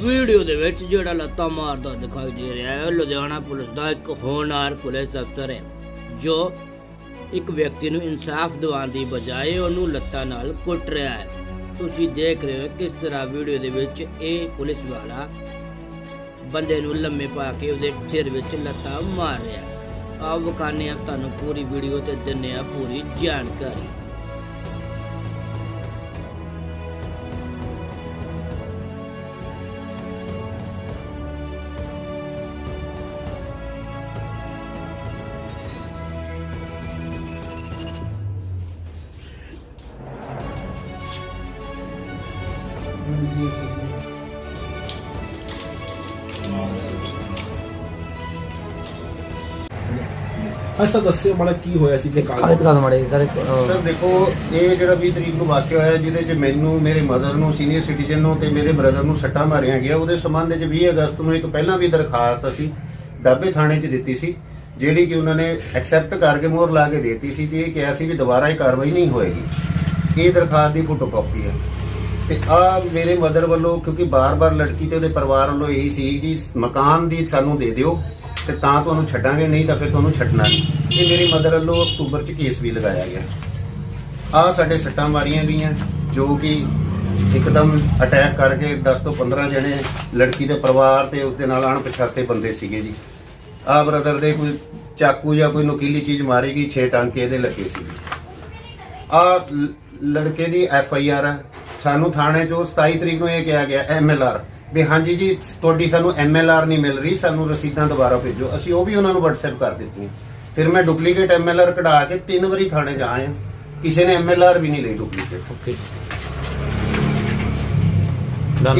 Video ਦੇ ਵਿੱਚ ਜਿਹੜਾ ਲੱਤਾਂ ਮਾਰਦਾ ਦਿਖਾਈ ਦੇ ਰਿਹਾ ਹੈ, ਉਹ ਲੁਧਿਆਣਾ ਪੁਲਿਸ ਦਾ ਇੱਕ ਹੋਣਹਾਰ ਪੁਲਿਸ ਅਫਸਰ ਹੈ, ਜੋ ਇੱਕ ਵਿਅਕਤੀ ਨੂੰ ਇਨਸਾਫ ਦਿਵਾਉਣ ਦੀ ਬਜਾਏ ਉਹਨੂੰ ਲੱਤਾਂ ਨਾਲ ਕੁੱਟ ਰਿਹਾ ਹੈ ਤੁਸੀਂ ਦੇਖ ਰਹੇ ਹੋ ਕਿਸ ਤਰ੍ਹਾਂ ਵੀਡੀਓ ਦੇ ਵਿੱਚ ਇਹ ਪੁਲਿਸ ਵਾਲਾ ਬੰਦੇ ਨੂੰ ਲੰਮੇ ਪਾ ਕੇ ਉਹਦੇ ਸਿਰ ਵਿੱਚ ਲੱਤਾਂ ਮਾਰ ਰਿਹਾ ਹੈ। ਆਓ ਵਿਖਾਉਂਦੇ ਹਾਂ ਤੁਹਾਨੂੰ ਪੂਰੀ ਵੀਡੀਓ ਤੇ ਦਿੰਨੇ ਆ ਪੂਰੀ ਜਾਣਕਾਰੀ ਅੱਛਾ ਦੱਸਿਓ ਮਾੜਾ ਕੀ ਹੋਇਆ ਸੀ ਤੇ ਕਾਗਜ਼ ਦਿਓ ਮਾੜੇ? ਸਰ ਸਰ ਦੇਖੋ ਇਹ ਜਿਹੜਾ 20 ਤਰੀਕ ਨੂੰ ਵਾਕਿਆ ਹੋਇਆ ਜਿਹਦੇ 'ਚ ਮੈਨੂੰ ਮੇਰੇ ਮਦਰ ਨੂੰ ਸੀਨੀਅਰ ਸਿਟੀਜ਼ਨ ਨੂੰ ਤੇ ਮੇਰੇ ਬ੍ਰਦਰ ਨੂੰ ਸੱਟਾਂ ਮਾਰੀਆਂ ਗਿਆ ਉਹਦੇ ਸੰਬੰਧ 'ਚ 20 ਅਗਸਤ ਨੂੰ ਇੱਕ ਪਹਿਲਾਂ ਵੀ ਦਰਖਾਸਤ ਅਸੀਂ ਡਾਬੇ ਥਾਣੇ 'ਚ ਦਿੱਤੀ ਸੀ ਜਿਹੜੀ ਕਿ ਉਹਨਾਂ ਨੇ ਐਕਸੈਪਟ ਕਰਕੇ ਮੋਹਰ ਲਾ ਕੇ ਦਿੱਤੀ ਸੀ ਤੇ ਇਹ ਕਿਹਾ ਸੀ ਵੀ ਦੁਬਾਰਾ ਇਹ ਕਾਰਵਾਈ ਨਹੀਂ ਹੋਏਗੀ। ਇਹ ਦਰਖਾਸਤ ਦੀ ਫੋਟੋਕਾਪੀ ਹੈ। ਤੇ ਆ ਮੇਰੇ ਮਦਰ ਵੱਲੋਂ, ਕਿਉਂਕਿ ਬਾਰ-ਬਾਰ ਲੜਕੀ ਤੇ ਉਹਦੇ ਪਰਿਵਾਰ ਵੱਲੋਂ ਇਹੀ ਸੀ ਜੀ, ਮਕਾਨ ਦੀ ਸਾਨੂੰ ਦੇ ਦਿਓ ਤੇ ਤਾਂ ਤੁਹਾਨੂੰ ਛੱਡਾਂਗੇ, ਨਹੀਂ ਤਾਂ ਫਿਰ ਤੁਹਾਨੂੰ ਛੱਡਣਾ ਨਹੀਂ। ਇਹ ਮੇਰੀ ਮਦਰ ਵੱਲੋਂ ਅਕਤੂਬਰ 'ਚ ਕੇਸ ਵੀ ਲਗਾਇਆ ਗਿਆ। ਆ ਸਾਡੇ ਸੱਟਾਂ ਮਾਰੀਆਂ ਗਈਆਂ, ਜੋ ਕਿ ਇੱਕਦਮ ਅਟੈਕ ਕਰਕੇ 10 ਤੋਂ 15 ਜਣੇ ਲੜਕੀ ਦੇ ਪਰਿਵਾਰ ਤੇ ਉਸਦੇ ਨਾਲ ਅਣਪਛਾਤੇ ਬੰਦੇ ਸੀਗੇ ਜੀ। ਆ ਬ੍ਰਦਰ ਦੇ ਕੋਈ ਚਾਕੂ ਜਾਂ ਕੋਈ ਨੁਕੀਲੀ ਚੀਜ਼ ਮਾਰੀ ਗਈ 6 ਟਾਂਕੇ ਇਹਦੇ ਲੱਗੇ ਸੀ। ਆ ਲੜਕੇ ਦੀ ਐਫ ਆਈ ਆਰ ਸਾਨੂੰ ਥਾਣੇ ਚੋਂ 27 ਤਰੀਕ ਨੂੰ ਇਹ ਕਿਹਾ ਗਿਆ ਐਮ ਐਲ ਆਰ ਵੀ ਹਾਂਜੀ ਜੀ ਤੁਹਾਡੀ ਸਾਨੂੰ ਐਮ ਐਲ ਆਰ ਨਹੀਂ ਮਿਲ ਰਹੀ ਸਾਨੂੰ ਰਸੀਦਾਂ ਦੁਬਾਰਾ ਭੇਜੋ। ਅਸੀਂ ਉਹ ਵੀ ਉਹਨਾਂ ਨੂੰ WhatsApp ਕਰ ਦਿੱਤੀਆਂ। ਫਿਰ ਮੈਂ ਡੁਪਲੀਕੇਟ ਐਮ ਐਲ ਆਰ ਕਢਾ ਕੇ ਤਿੰਨ ਵਾਰੀ ਥਾਣੇ ਜਾ ਆਇਆ। ਕਿਸੇ ਨੇ ਐਮ ਐਲ ਆਰ ਵੀ ਨਹੀਂ ਲਈ ਡੁਪਲੀਕੇਟ ਓਕੇ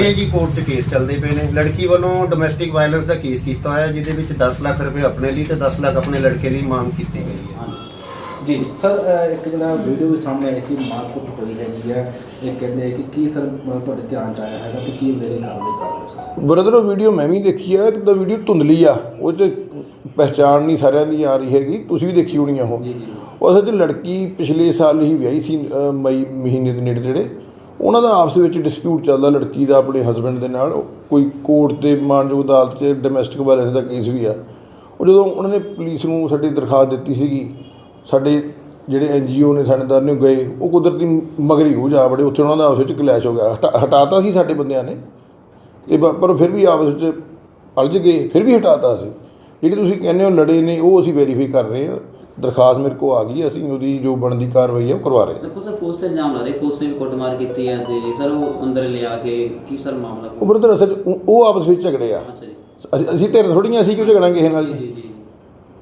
ਇਹ ਜੀ ਕੋਰਟ 'ਚ ਕੇਸ ਚੱਲਦੇ ਪਏ ਨੇ। ਲੜਕੀ ਵੱਲੋਂ ਡੋਮੈਸਟਿਕ ਵਾਇਲੈਂਸ ਦਾ ਕੇਸ ਕੀਤਾ ਹੋਇਆ ਜਿਹਦੇ ਵਿੱਚ 10 ਲੱਖ ਰੁਪਏ ਆਪਣੇ ਲਈ ਤੇ 10 ਲੱਖ ਆਪਣੇ ਲੜਕੇ ਲਈ ਮੰਗ ਕੀਤੀ ਗਈ ਹੈ। ਜੀ ਸਰ ਇੱਕ ਜਿਹੜਾ ਵੀਡੀਓ ਵੀ ਸਾਹਮਣੇ ਆਈ ਸੀ ਮਾਰਕੁੱਟ ਹੋਈ ਹੈਗੀ ਹੈ ਇਹ ਕਹਿੰਦੇ ਕਿ ਕੀ ਸਰ ਤੁਹਾਡੇ ਧਿਆਨ ਚ ਆਇਆ ਹੈਗਾ ਤੇ ਕੀ ਉਹਦੇ ਲਈ ਕਾਰਵਾਈ ਕਰ ਰਹੇ ਸਰ? ਬ੍ਰਦਰ ਉਹ ਵੀਡੀਓ ਮੈਂ ਵੀ ਦੇਖੀ ਆ ਇੱਕ ਤਾਂ ਵੀਡੀਓ ਧੁੰਦਲੀ ਆ ਉਹ 'ਚ ਪਹਿਚਾਣ ਨਹੀਂ ਸਾਰਿਆਂ ਦੀ ਆ ਰਹੀ ਹੈਗੀ ਤੁਸੀਂ ਵੀ ਦੇਖੀ ਹੋਣੀ ਆ ਉਹ। ਉਹ ਅਸਲ 'ਚ ਲੜਕੀ ਪਿਛਲੇ ਸਾਲ ਹੀ ਵਿਆਹੀ ਸੀ ਅ, ਮਈ ਮਹੀਨੇ ਦੇ ਨੇੜੇ ਜਿਹੜੇ ਉਹਨਾਂ ਦਾ ਆਪਸ ਵਿੱਚ ਡਿਸਪਿਊਟ ਚੱਲਦਾ ਲੜਕੀ ਦਾ ਆਪਣੇ ਹਸਬੰਡ ਦੇ ਨਾਲ ਕੋਈ ਕੋਰਟ ਦੇ ਮਾਨਯੋਗ ਅਦਾਲਤ 'ਚ ਡੋਮੈਸਟਿਕ ਵਾਇਲੈਂਸ ਦਾ ਕੇਸ ਵੀ ਆ। ਉਹ ਜਦੋਂ ਉਹਨਾਂ ਨੇ ਪੁਲਿਸ ਨੂੰ ਸਾਡੀ ਦਰਖਾਸਤ ਦਿੱਤੀ ਸੀਗੀ ਸਾਡੇ ਜਿਹੜੇ ਐਨਜੀਓ ਨੇ ਥਾਣੇਦਾਰ ਨੇ ਗਏ ਉਹ ਕੁਦਰਤੀ ਮਗਰੀ ਹੋ ਜਾ ਬੜੇ ਉੱਥੇ ਉਹਨਾਂ ਦਾ ਆਪਸ ਵਿੱਚ ਕਲੈਸ਼ ਹੋ ਗਿਆ। ਹਟਾ- ਹਟਾਤਾ ਸੀ ਸਾਡੇ ਬੰਦਿਆਂ ਨੇ। ਤੇ ਪਰ ਫਿਰ ਵੀ ਆਪਸ ਵਿੱਚ ਅਲਝ ਗਏ ਫਿਰ ਵੀ ਹਟਾਤਾ ਸੀ। ਜਿਹੜੀ ਤੁਸੀਂ ਕਹਿੰਦੇ ਹੋ ਲੜੇ ਨੇ ਉਹ ਅਸੀਂ ਵੈਰੀਫਾਈ ਕਰ ਰਹੇ ਹਾਂ। ਦਰਖਾਸਤ ਮੇਰੇ ਕੋ ਆ ਗਈ ਹੈ, ਅਸੀਂ ਉਹਦੀ ਜੋ ਬਣਦੀ ਕਾਰਵਾਈ ਹੈ ਉਹ ਕਰਵਾ ਰਹੇ ਹਾਂ। ਦੇਖੋ ਸਰ ਪੁਲਿਸ ਤੇ ਇਲਜ਼ਾਮ ਲਾ ਰਹੇ ਪੁਲਿਸ ਨੇ ਵੀ ਕੁੱਟਮਾਰ ਕੀਤੀ ਹੈ ਤੇ ਸਰ ਉਹ ਅੰਦਰ ਲਿਆ ਕੇ ਕੀ ਸਰ ਮਾਮਲਾ? ਉਹ ਬਰਦਰ ਅਸਲ ਉਹ ਆਪਸ ਵਿੱਚ ਝਗੜੇ ਆ। ਜੀ। ਅਸੀਂ ਅਸੀਂ ਧਿਰ ਥੋੜੀਆਂ ਸੀ ਕਿ ਝਗੜਾਂਗੇ ਕਿਸੇ ਨਾਲ ਜੀ ਜੀ ਜੀ।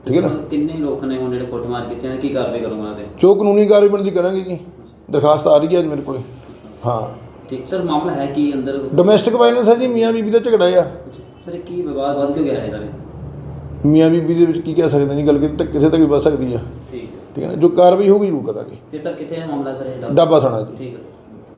ਠੀਕ ਹੈ ਨਾ? ਕਿੰਨੇ ਲੋਕ ਨੇ ਹੁਣ ਜਿਹੜੇ ਕੁੱਟਮਾਰ ਕੀਤੇ ਨੇ ਕੀ ਕਾਰਵਾਈ ਕਰੂੰਗਾ ਤੇ? ਜੋ ਕਾਨੂੰਨੀ ਕਾਰਵਾਈ ਬਣਦੀ ਕਰਾਂਗੇ ਜੀ। ਦਰਖਾਸਤ ਆ ਰਹੀ ਹੈ ਅੱਜ ਮੇਰੇ ਕੋਲੇ। ਹਾਂ। ਠੀਕ ਸਰ ਮਾਮਲਾ ਹੈ ਕੀ ਅੰਦਰ? ਡੋਮੈਸਟਿਕ ਵਾਇਲੈਂਸ ਹੈ ਜੀ ਮੀਆਂ ਬੀਬੀ ਦਾ ਝਗੜਾ ਆ। ਸਰ ਕੀ ਵਿਵਾਦ ਵੱਧ ਕਿਉਂ ਗਿਆ ਹੈ ਸਰ ਮੀਆਂ ਬੀਬੀ ਦੇ ਵਿੱਚ ਕੀ ਕਹਿ ਸਕਦੇ ਨਹੀਂ ਗੱਲ ਕਿਤੇ ਤੱਕ ਕਿਸੇ ਤੱਕ ਵੀ ਵੱਧ ਸਕਦੀ ਆ। ਠੀਕ ਹੈ। ਠੀਕ ਹੈ ਜੋ ਕਾਰਵਾਈ ਹੋਊਗੀ ਜ਼ਰੂਰ ਕਰਾਂਗੇ। ਤੇ ਸਰ ਕਿੱਥੇ ਹੈ ਮਾਮਲਾ ਸਰ ਇਹ? ਡਾਬਾ ਥਾਣਾ ਜੀ। ਠੀਕ ਹੈ